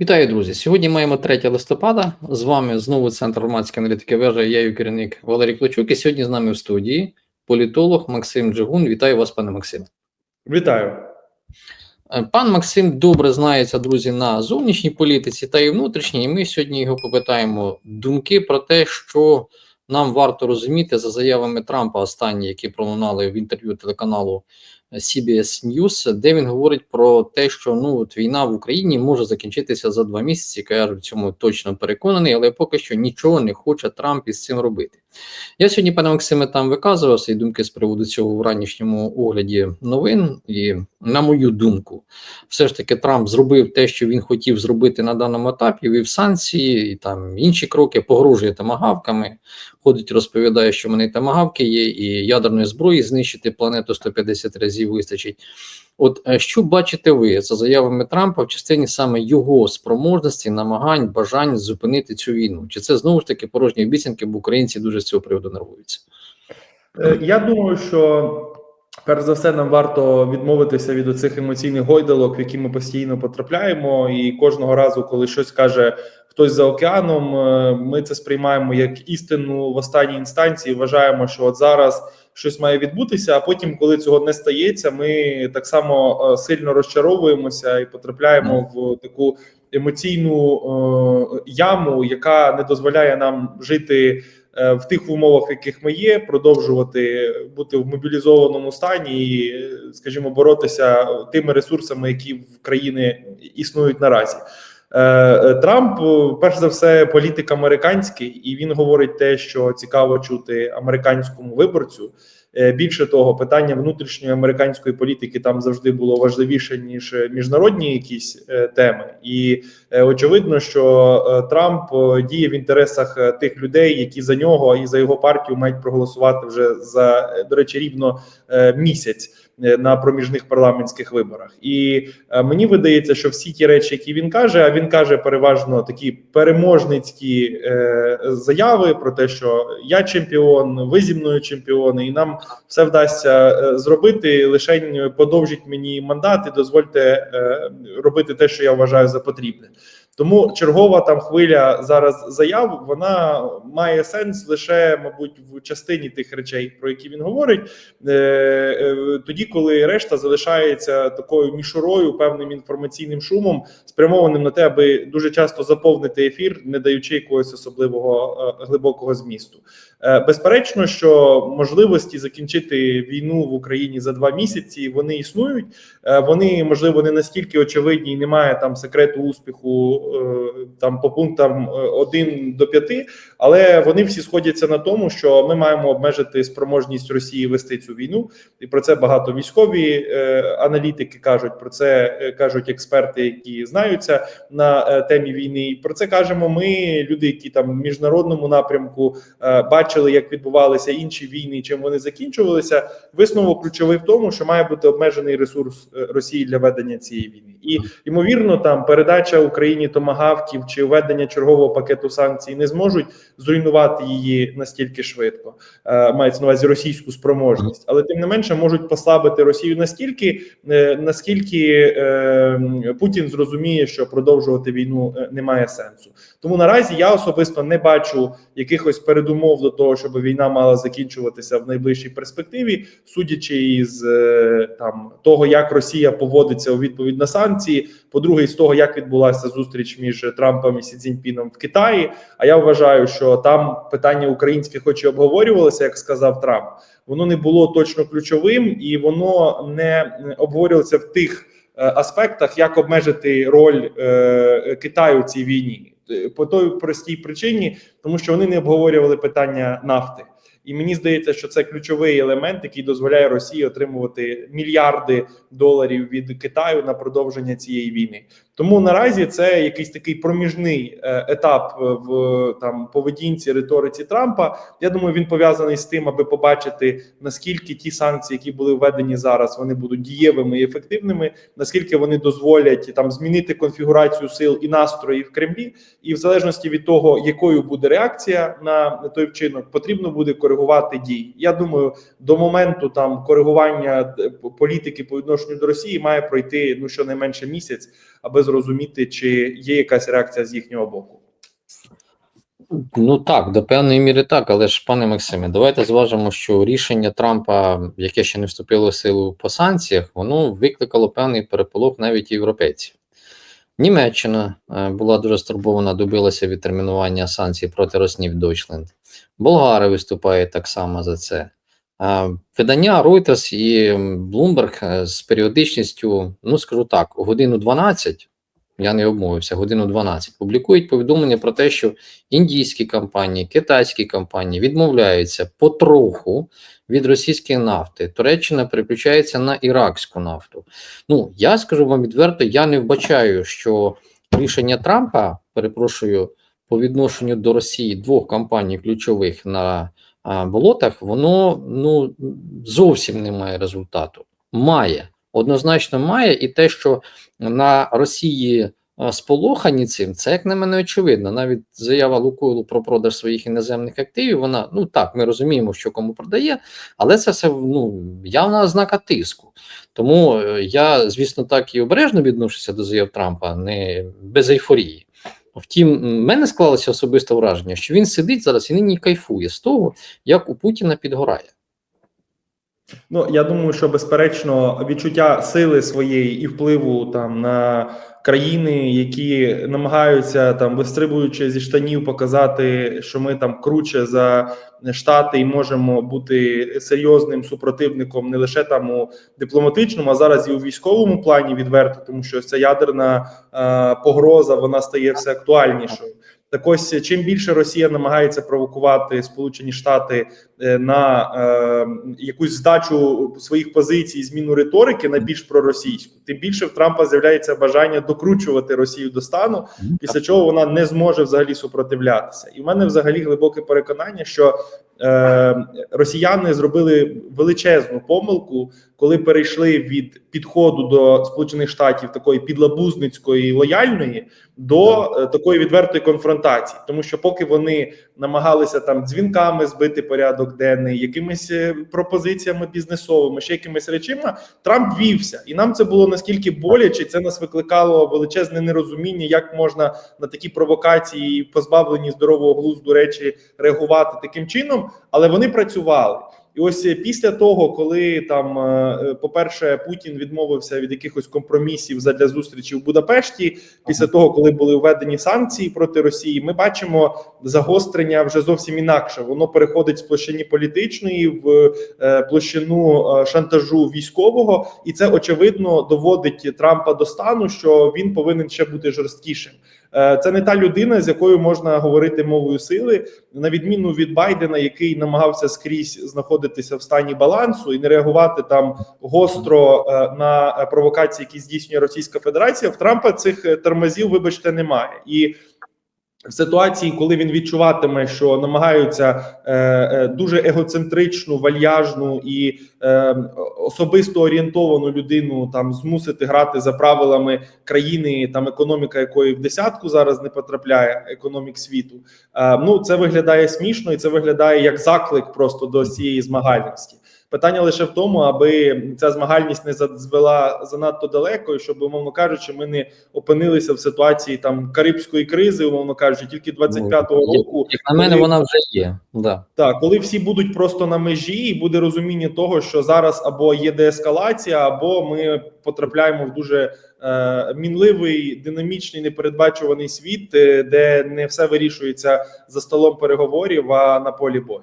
Вітаю, друзі! Сьогодні маємо 3 листопада. З вами знову Центр громадської аналітики вежа. Я її керівник Валерій Клочук. І сьогодні з нами в студії політолог Максим Джигун. Вітаю вас, пане Максиме. Вітаю. Е, Пан Максим добре знається, друзі, на зовнішній політиці та і внутрішній. І ми сьогодні його попитаємо думки про те, що нам варто розуміти за заявами Трампа, останні, які пролунали в інтерв'ю телеканалу CBS News, де він говорить про те, що ну от війна в Україні може закінчитися за два місяці. Кажуть, цьому точно переконаний, але поки що нічого не хоче Трамп із цим робити. Я сьогодні, пане Максиме, там виказував свої думки з приводу цього в ранішньому огляді новин. І на мою думку, все ж таки Трамп зробив те, що він хотів зробити на даному етапі. Вів санкції і там інші кроки, погрожує тамагавками. Ходить, розповідає, що в мене тамагавки є, і ядерної зброї знищити планету 150 разів вистачить. От е, що бачите ви за заявами Трампа в частині саме його спроможності, намагань, бажань зупинити цю війну? Чи це знову ж таки порожні обіцянки, бо українці дуже з цього приводу нервуються? Е, Я думаю, що перш за все нам варто відмовитися від оцих емоційних гойдалок, в які ми постійно потрапляємо, і кожного разу, коли щось каже хтось за океаном, е, ми це сприймаємо як істину в останній інстанції. Вважаємо, що от зараз щось має відбутися. А потім, коли цього не стається, ми так само е, сильно розчаровуємося і потрапляємо в таку емоційну е, яму, яка не дозволяє нам жити е, в тих умовах, в яких ми є, продовжувати бути в мобілізованому стані і, скажімо, боротися тими ресурсами, які в країни існують наразі. Е, е, Трамп, е, перш за все, політик американський, і він говорить те, що цікаво чути американському виборцю. Е, Більше того, питання внутрішньої американської політики там завжди було важливіше ніж е, міжнародні якісь е, теми, і очевидно, що Трамп діє в інтересах тих людей, які за нього і за його партію мають проголосувати вже за до речі, рівно місяць на проміжних парламентських виборах. І мені видається, що всі ті речі, які він каже, а він каже переважно такі переможницькі е, заяви про те, що я чемпіон, ви зі мною чемпіони, і нам все вдасться е, зробити. Лише подовжіть мені мандат і дозвольте е, робити те, що я вважаю за потрібне. Тому чергова там хвиля зараз заяв вона має сенс лише, мабуть, в частині тих речей, про які він говорить, е, е, тоді, коли решта залишається такою мішурою, певним інформаційним шумом, спрямованим на те, аби дуже часто заповнити ефір, не даючи якогось особливого е, глибокого змісту. Безперечно, що можливості закінчити війну в Україні за два місяці вони існують. Вони можливо не настільки очевидні, і немає там секрету успіху там по пунктам 1 до 5, але вони всі сходяться на тому, що ми маємо обмежити спроможність Росії вести цю війну, і про це багато військові е, аналітики кажуть. Про це е, кажуть експерти, які знаються на е, темі війни. І Про це кажемо ми, люди, які там в міжнародному напрямку е, бачили, як відбувалися інші війни, чим вони закінчувалися. Висновок ключовий в тому, що має бути обмежений ресурс е, Росії для ведення цієї війни, і ймовірно, там передача Україні томагавків чи введення чергового пакету санкцій не зможуть зруйнувати її настільки швидко. Е, мається на увазі російську спроможність, але тим не менше можуть послабити Росію настільки, е, наскільки е, Путін зрозуміє, що продовжувати війну немає сенсу. Тому наразі я особисто не бачу якихось передумов до того, щоб війна мала закінчуватися в найближчій перспективі, судячи із е, там того, як Росія поводиться у відповідь на санкції. По-друге, із того, як відбулася зустріч між Трампом і Сі Цзіньпіном в Китаї. А я вважаю, що там питання українське, хоч і обговорювалося, як сказав Трамп, воно не було точно ключовим і воно не обговорювалося в тих е, аспектах, як обмежити роль е, Китаю в цій війні. По той простій причині, тому що вони не обговорювали питання нафти. І мені здається, що це ключовий елемент, який дозволяє Росії отримувати мільярди доларів від Китаю на продовження цієї війни. Тому наразі це якийсь такий проміжний е, етап в там поведінці риториці Трампа. Я думаю, він пов'язаний з тим, аби побачити наскільки ті санкції, які були введені зараз, вони будуть дієвими і ефективними, наскільки вони дозволять там змінити конфігурацію сил і настрої в Кремлі, і в залежності від того, якою буде реакція на той вчинок, потрібно буде коригувати дії. Я думаю, до моменту там коригування е, політики по відношенню до Росії має пройти ну щонайменше місяць аби зрозуміти, чи є якась реакція з їхнього боку. Ну так, до певної міри так, але ж, пане Максиме, давайте зважимо, що рішення Трампа, яке ще не вступило в силу по санкціях, воно викликало певний переполох навіть європейців. Німеччина е, була дуже стурбована, добилася відтермінування санкцій проти Роснів Deutschland. Болгари виступають так само за це. Видання Reuters і Bloomberg е, з періодичністю, ну скажу так, годину 12, я не обмовився, годину 12, публікують повідомлення про те, що індійські компанії, китайські компанії відмовляються потроху від російської нафти. Туреччина переключається на іракську нафту. Ну я скажу вам відверто, я не вбачаю, що рішення Трампа, перепрошую, по відношенню до Росії двох компаній ключових на болотах, воно ну зовсім не має результату. Має однозначно має, і те, що на Росії сполохані цим, це як на мене очевидно. Навіть заява Лукойлу про продаж своїх іноземних активів. Вона ну так, ми розуміємо, що кому продає, але це все ну явна ознака тиску. Тому е, я, звісно, так і обережно відношуся до заяв Трампа, не без ейфорії. Втім, в мене склалося особисте враження, що він сидить зараз і нині кайфує з того, як у Путіна підгорає. Ну я думаю, що безперечно відчуття сили своєї і впливу там на країни, які намагаються там вистрибуючи зі штанів, показати, що ми там круче за штати і можемо бути серйозним супротивником не лише там у дипломатичному, а зараз і у військовому плані відверто, тому що ця ядерна е, погроза вона стає все актуальнішою. Так ось чим більше Росія намагається провокувати Сполучені Штати е, на е, якусь здачу своїх позицій, зміну риторики на більш проросійську, тим більше в Трампа з'являється бажання докручувати Росію до стану, після чого вона не зможе взагалі супротивлятися. І в мене взагалі глибоке переконання, що е, росіяни зробили величезну помилку, коли перейшли від підходу до Сполучених Штатів такої підлабузницької лояльної до е, такої відвертої конфронтації, тому що поки вони намагалися там дзвінками збити порядок денний, якимись е, пропозиціями бізнесовими, ще якимись речима, Трамп вівся, і нам це було наскільки боляче. Це нас викликало величезне нерозуміння, як можна на такі провокації, позбавлені здорового глузду речі, реагувати таким чином, але вони працювали. І ось після того, коли там, е, по-перше, Путін відмовився від якихось компромісів задля зустрічі в Будапешті, після того, коли були введені санкції проти Росії, ми бачимо загострення вже зовсім інакше. Воно переходить з площини політичної в е, площину е, шантажу військового, і це очевидно доводить Трампа до стану, що він повинен ще бути жорсткішим. Е, Це не та людина, з якою можна говорити мовою сили, на відміну від Байдена, який намагався скрізь знаходитися в стані балансу і не реагувати там гостро е, на провокації, які здійснює Російська Федерація. В Трампа цих е, тормозів, вибачте, немає і. В ситуації, коли він відчуватиме, що намагаються е, е, дуже егоцентричну, вальяжну і е, особисто орієнтовану людину там змусити грати за правилами країни, там економіка якої в десятку зараз не потрапляє, економік світу. Е, ну це виглядає смішно, і це виглядає як заклик просто до цієї змагальності. Питання лише в тому, аби ця змагальність не звела занадто далеко, щоб, умовно кажучи, ми не опинилися в ситуації там карибської кризи, умовно кажучи, тільки 25-го Ну, року. Як на мене, коли- вона вже є. Да. Так, коли всі будуть просто на межі, і буде розуміння того, що зараз або є деескалація, або ми потрапляємо в дуже е, мінливий, динамічний, непередбачуваний світ, е, де не все вирішується за столом переговорів, а на полі бою.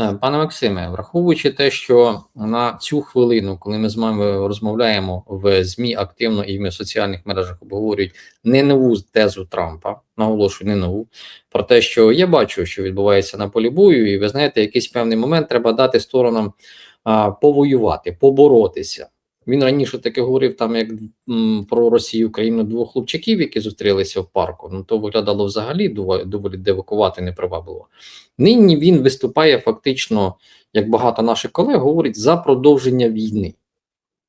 Е, Пане Максиме, враховуючи те, що на цю хвилину, коли ми з вами розмовляємо в ЗМІ активно і в соціальних мережах обговорюють не нову тезу Трампа, наголошую, не нову, про те, що я бачу, що відбувається на полі бою, і ви знаєте, якийсь певний момент треба дати сторонам а, повоювати, поборотися. Він раніше таке говорив там як про Росію країну двох хлопчаків, які зустрілися в парку. Ну то виглядало взагалі доволі, девакувати непривабливо. Нині він виступає фактично, як багато наших колег говорить, за продовження війни.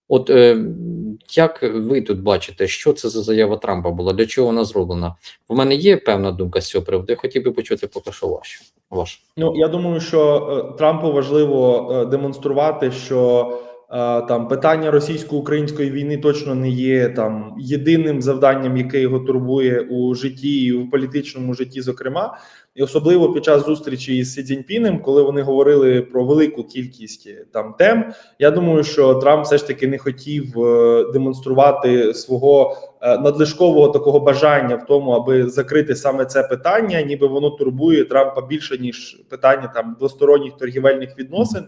От е, як ви тут бачите, що це за заява Трампа була? Для чого вона зроблена? У мене є певна думка з цього приводу. Я хотів би почути поки що вашу. Ваш. Ну я думаю, що е, Трампу важливо е, демонструвати, що Там питання російсько-української війни точно не є там єдиним завданням, яке його турбує у житті і в політичному житті, зокрема, і особливо під час зустрічі із Сі Цзіньпінем, коли вони говорили про велику кількість е, там тем. Я думаю, що Трамп все ж таки не хотів е, демонструвати свого е, надлишкового такого бажання в тому, аби закрити саме це питання, ніби воно турбує Трампа більше ніж питання там двосторонніх торгівельних відносин.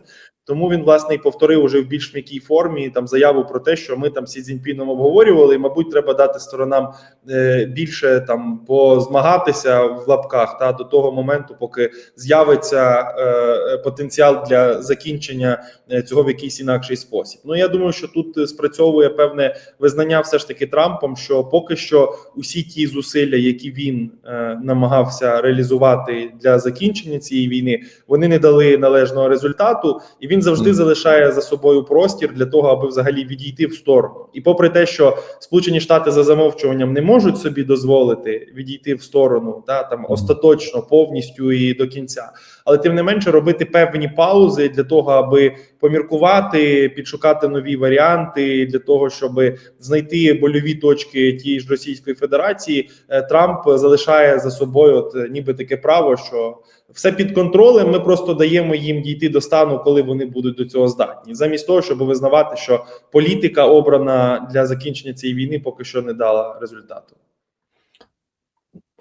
Тому він власне і повторив уже в більш м'якій формі там заяву про те, що ми там Сі Цзіньпіном обговорювали, і мабуть, треба дати сторонам е, більше там позмагатися в лапках та до того моменту, поки з'явиться е, потенціал для закінчення е, цього в якийсь інакший спосіб. Ну я думаю, що тут спрацьовує певне визнання, все ж таки Трампом, що поки що усі ті зусилля, які він е, намагався реалізувати для закінчення цієї війни, вони не дали належного результату, і він завжди mm. залишає за собою простір для того, аби взагалі відійти в сторону. І попри те, що Сполучені Штати за замовчуванням не можуть собі дозволити відійти в сторону, та там остаточно, повністю і до кінця, але тим не менше робити певні паузи для того, аби поміркувати, підшукати нові варіанти для того, щоб знайти больові точки тієї ж Російської Федерації. е, Трамп залишає за собою, от е, ніби таке право, що все під контролем. Ми просто даємо їм дійти до стану, коли вони будуть до цього здатні, замість того, щоб визнавати, що політика обрана для закінчення цієї війни поки що не дала результату.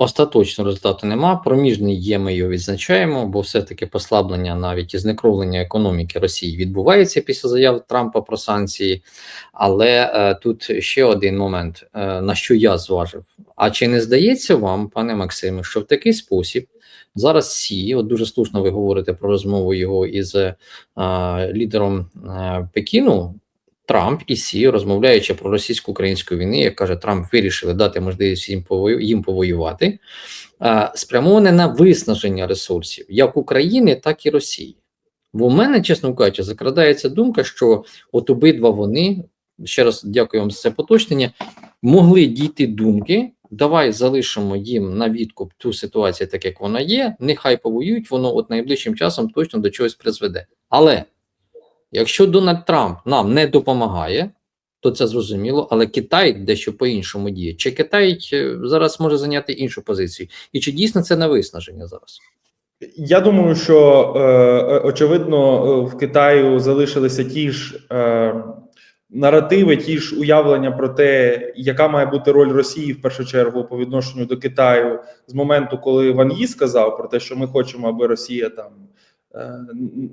Остаточного результату нема. Проміжний є, ми його відзначаємо, бо все-таки послаблення навіть і знекровлення економіки Росії відбувається після заяв Трампа про санкції. Але е, тут ще один момент, е, на що я зважив. А чи не здається вам, пане Максиме, що в такий спосіб зараз Сі, от дуже слушно ви говорите про розмову його із е, лідером е, Пекіну, Трамп і Сі, розмовляючи про російсько-українську війну, як каже Трамп, вирішили дати можливість їм їм повоювати, спрямоване на виснаження ресурсів як України, так і Росії. Бо в мене, чесно кажучи, закрадається думка, що от обидва вони, ще раз дякую вам за це поточнення, могли дійти думки. Давай залишимо їм на відкуп ту ситуацію, так як вона є. Нехай повоюють, воно от найближчим часом точно до чогось призведе. Але Якщо Дональд Трамп нам не допомагає, то це зрозуміло, але Китай дещо по-іншому діє. Чи Китай е, зараз може зайняти іншу позицію? І чи дійсно це на виснаження зараз? Я думаю, що е, е, очевидно е, в Китаю залишилися ті ж е, наративи, ті ж уявлення про те, яка має бути роль Росії в першу чергу по відношенню до Китаю з моменту, коли Ван Ї сказав про те, що ми хочемо, аби Росія там. Е,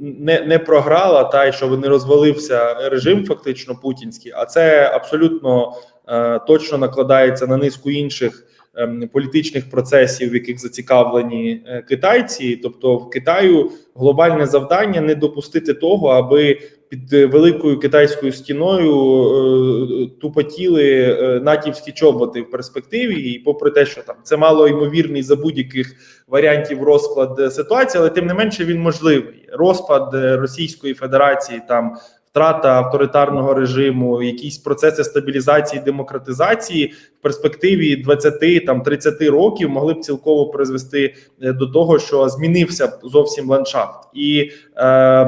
Не, не програла, та й щоб не розвалився режим, фактично путінський, а це абсолютно е, точно накладається на низку інших ем, політичних процесів, в яких зацікавлені е, китайці. Тобто, в Китаю глобальне завдання не допустити того, аби під е, великою китайською стіною е, тупотіли е, натівські чоботи в перспективі, і попри те, що там це мало ймовірний за будь-яких варіантів розклад ситуації, але тим не менше він можливий. Розпад Російської Федерації там. Втрата авторитарного режиму, якісь процеси стабілізації, демократизації в перспективі 20 там 30 років могли б цілково призвести е, до того, що змінився зовсім ландшафт, і е,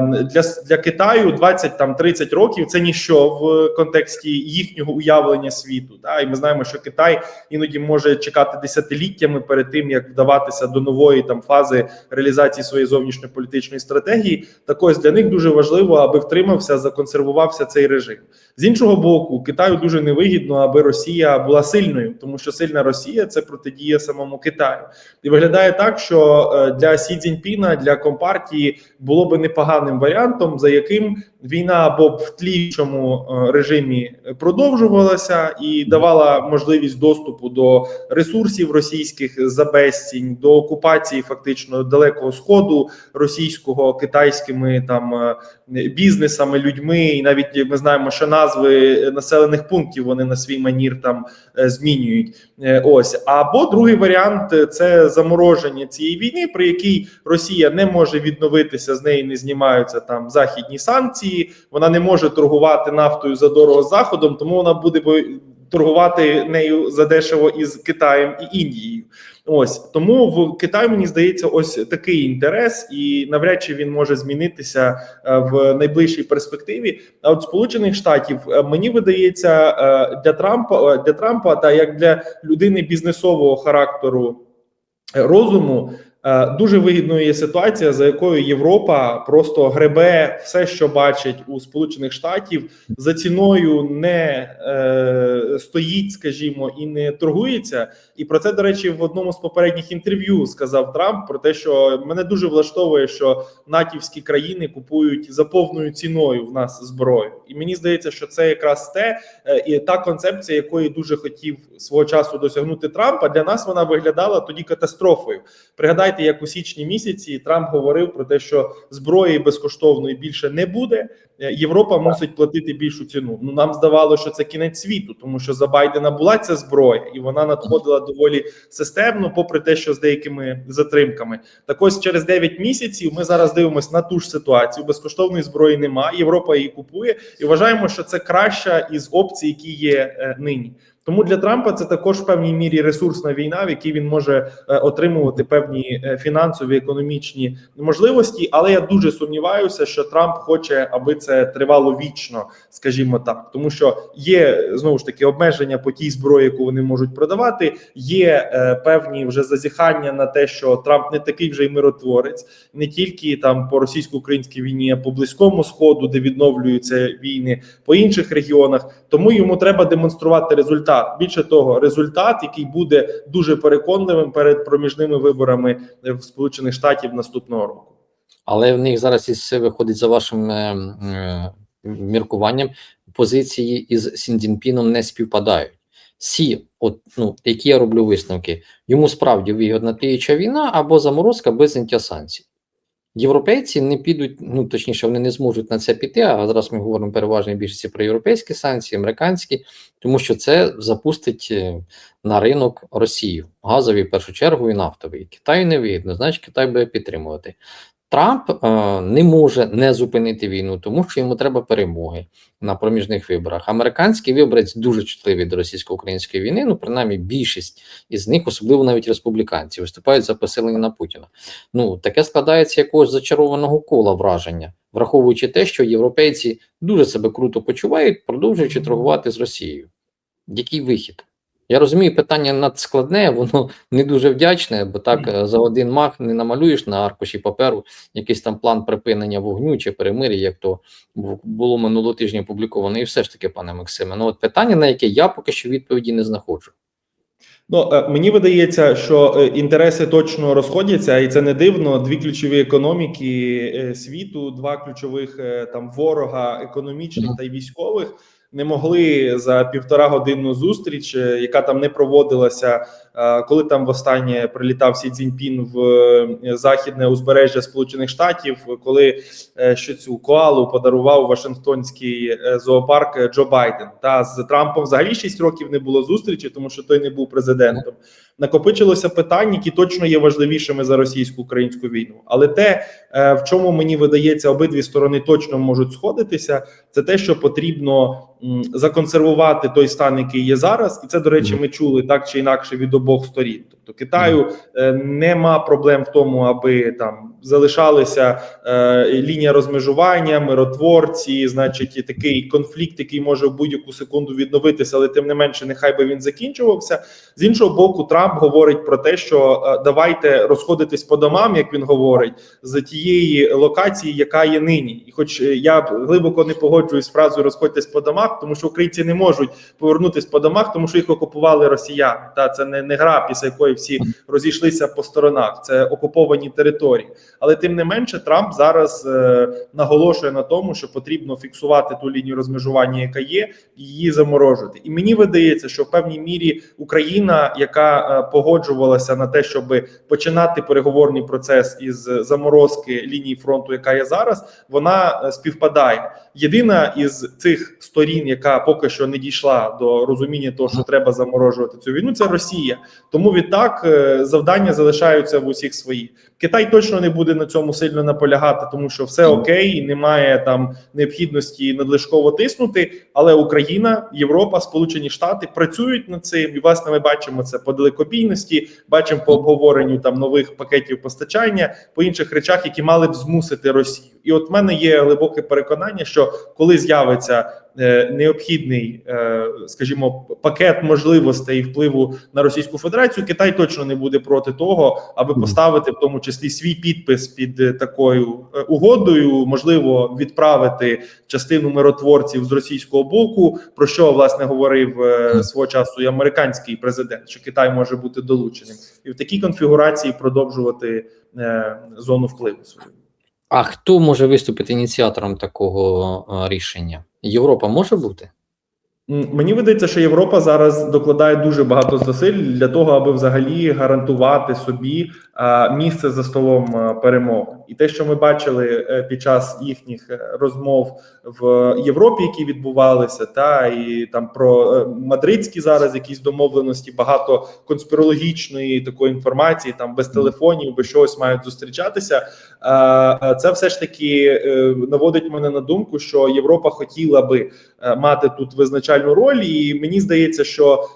для, для Китаю 20 там 30 років це ніщо в контексті їхнього уявлення світу. Да? І ми знаємо, що Китай іноді може чекати десятиліттями перед тим, як вдаватися до нової там фази реалізації своєї зовнішньополітичної стратегії. Так ось для них дуже важливо, аби втримався, законсервувався цей режим. З іншого боку, Китаю дуже невигідно, аби Росія була сильною, тому що сильна Росія це протидія самому Китаю. І виглядає так, що е, для Сі Цзіньпіна, для компартії було би непоганим варіантом, за яким війна або в тлічому е, режимі продовжувалася і давала можливість доступу до ресурсів російських за безцінь, до окупації фактично далекого сходу російського китайськими там е, бізнесами, людьми, і навіть ми знаємо, що назви населених пунктів вони на свій манір там змінюють. Е, Ось або другий варіант е, це замороження цієї війни, при якій Росія не може відновитися, з неї не знімаються там західні санкції. Вона не може торгувати нафтою за дорого заходом, тому вона буде торгувати нею задешево із Китаєм і Індією. Ось тому в Китаї мені здається, ось такий інтерес, і навряд чи він може змінитися е, в найближчій перспективі. А от Сполучених Штатів е, мені видається е, для Трампа для Трампа, та як для людини бізнесового характеру розуму. Е, Дуже вигідною є ситуація, за якою Європа просто гребе все, що бачить у Сполучених Штатів, за ціною не е, стоїть, скажімо, і не торгується. І про це, до речі, в одному з попередніх інтерв'ю сказав Трамп про те, що мене дуже влаштовує, що натівські країни купують за повною ціною в нас зброю. І мені здається, що це якраз те е, і та концепція, якої дуже хотів свого часу досягнути Трамп. А для нас вона виглядала тоді катастрофою. Пригадайте, як у січні місяці Трамп говорив про те, що зброї безкоштовної більше не буде. Е, Європа мусить платити більшу ціну. Ну нам здавалося, що це кінець світу, тому що за Байдена була ця зброя, і вона надходила доволі системно, попри те, що з деякими затримками. Так ось через 9 місяців ми зараз дивимося на ту ж ситуацію. Безкоштовної зброї немає. Європа її купує, і вважаємо, що це краща із опцій, які є е, нині. Тому для Трампа це також в певній мірі ресурсна війна, в якій він може е, отримувати певні е, фінансові економічні можливості. Але я дуже сумніваюся, що Трамп хоче, аби це тривало вічно, скажімо так, тому що є знову ж таки обмеження по тій зброї, яку вони можуть продавати. Є е, певні вже зазіхання на те, що Трамп не такий вже й миротворець, не тільки там по російсько-українській війні, а по близькому сходу, де відновлюються війни, по інших регіонах. Тому йому треба демонструвати результат. Більше того, результат, який буде дуже переконливим перед проміжними виборами в Сполучених Штатів наступного року. Але в них зараз із виходить за вашим е, е, міркуванням, позиції із Сіндінпіном не співпадають. Сі, от ну які я роблю висновки, йому справді вигідна тиюча війна або заморозка без зняття санкцій. Європейці не підуть, ну точніше, вони не зможуть на це піти. А зараз ми говоримо переважно більшості про європейські санкції, американські, тому що це запустить е, на ринок Росію, газовий в першу чергу і нафтовий. Китаю не вигідно, значить Китай буде підтримувати. Трамп е, не може не зупинити війну, тому що йому треба перемоги на проміжних виборах. Американський виборець дуже чутливий до російсько-української війни. Ну, принаймні, більшість із них, особливо навіть республіканці, виступають за поселення на Путіна. Ну таке складається якогось зачарованого кола враження, враховуючи те, що європейці дуже себе круто почувають, продовжуючи торгувати з Росією. Який вихід? Я розумію, питання надскладне, воно не дуже вдячне, бо так е, за один мах не намалюєш на аркуші паперу якийсь там план припинення вогню чи перемир'я, як то було минулого тижня опубліковано. І все ж таки, пане Максиме, ну от питання, на яке я поки що відповіді не знаходжу. Ну е, мені видається, що е, інтереси точно розходяться, і це не дивно. Дві ключові економіки світу, два ключових там ворога економічних та й військових. Не могли за півтора годинну зустріч, е, яка там не проводилася, коли там востаннє прилітав Сі Цзіньпін в е, західне узбережжя Сполучених Штатів, коли е, що цю коалу подарував Вашингтонський е, зоопарк е, Джо Байден. Та з Трампом взагалі 6 років не було зустрічі, тому що той не був президентом. Накопичилося питань, які точно є важливішими за російсько-українську війну. Але те, е, в чому мені видається, обидві сторони точно можуть сходитися, це те, що потрібно законсервувати той стан, який є зараз, і це до речі, ми чули так чи інакше від обох сторін. Тобто Китаю е, нема проблем в тому, аби там залишалися е, лінія розмежування, миротворці, значить, і такий конфлікт, який може в будь-яку секунду відновитися, але тим не менше, нехай би він закінчувався. З іншого боку, Трамп говорить про те, що е, давайте розходитись по домам, як він говорить, з тієї локації, яка є нині. І, хоч я глибоко не погоджуюсь з фразою розходьтесь по домах, тому що українці не можуть повернутись по домах, тому що їх окупували росіяни. Та це не, не гра, після якої розійшлися по сторонах. Це окуповані території. Але тим не менше, Трамп зараз е, наголошує на тому, що потрібно фіксувати ту лінію розмежування, яка є, і її заморожувати. І мені видається, що в певній мірі Україна, яка е, погоджувалася на те, щоб починати переговорний процес із заморозки лінії фронту, яка є зараз, вона е, співпадає. Єдина із цих сторін, яка поки що не дійшла до розуміння того, що треба заморожувати цю війну, це Росія. Тому відтак е, завдання залишаються в усіх свої. Китай точно не буде на цьому сильно наполягати, тому що все окей, немає там необхідності надлишково тиснути. Але Україна, Європа, Сполучені Штати працюють над цим, і власне ми бачимо це по далекобійності, бачимо по обговоренню там нових пакетів постачання, по інших речах, які мали б змусити Росію. І от в мене є глибоке переконання, що коли з'явиться е, необхідний, е, скажімо, пакет можливостей впливу на Російську Федерацію, Китай точно не буде проти того, аби поставити в тому числі свій підпис під е, такою е, угодою, можливо, відправити частину миротворців з російського боку, про що власне говорив е, свого часу і американський президент, що Китай може бути долученим, і в такій конфігурації продовжувати зону впливу свою. А хто може виступити ініціатором такого рішення? Європа може бути? Мені видається, що Європа зараз докладає дуже багато зусиль для того, аби взагалі гарантувати собі місце за столом а, перемовин. І те, що ми бачили е, під час їхніх е, розмов в Європі, які відбувалися, та і там про е, мадридські зараз якісь домовленості, багато конспірологічної такої інформації, там без телефонів, без чогось мають зустрічатися. Це все ж таки наводить мене на думку, що Європа хотіла би мати тут визначальну роль, і мені здається, що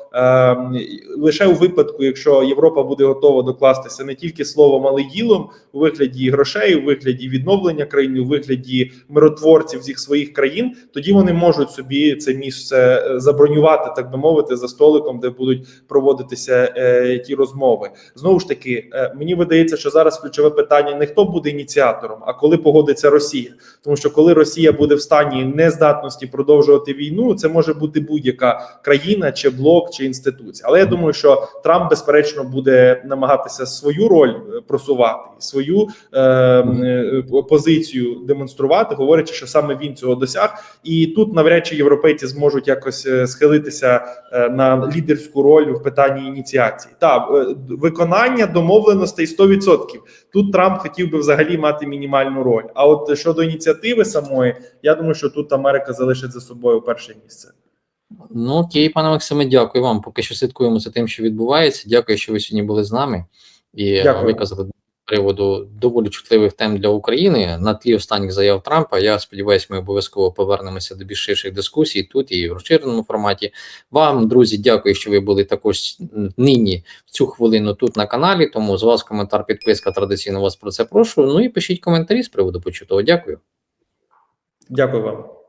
лише у випадку, якщо Європа буде готова докластися не тільки словом, але й ділом у вигляді грошей, у вигляді відновлення країни, у вигляді миротворців з їх своїх країн, тоді вони можуть собі це місце е, забронювати, так би мовити, за столиком, де будуть проводитися е, ті розмови. Знову ж таки, е, мені видається, що зараз ключове питання не хто буде ініціатором, а коли погодиться Росія. Тому що коли Росія буде в стані нездатності продовжувати війну, це може бути будь-яка країна, чи блок, чи інституція. Але я думаю, що Трамп безперечно буде намагатися свою роль е, просувати, свою е, позицію демонструвати, говорячи, що саме він цього досяг, і тут навряд чи європейці зможуть якось е, схилитися е, на лідерську роль в питанні ініціації. Та е, виконання домовленостей 100%. Тут Трамп хотів би взагалі мати мінімальну роль. А от щодо ініціативи самої, я думаю, що тут Америка залишить за собою перше місце. Ну окей, пане Максиме, дякую вам. Поки що слідкуємо за тим, що відбувається. Дякую, що ви сьогодні були з нами і е, Дякую. виказали приводу доволі чутливих тем для України на тлі останніх заяв Трампа. Я сподіваюся, ми обов'язково повернемося до більш ширших дискусій тут і в розширеному форматі. Вам, друзі, дякую, що ви були також нині в цю хвилину тут на каналі. Тому з вас коментар, підписка традиційно вас про це прошу. Ну і пишіть коментарі з приводу почутого. Дякую. Дякую вам.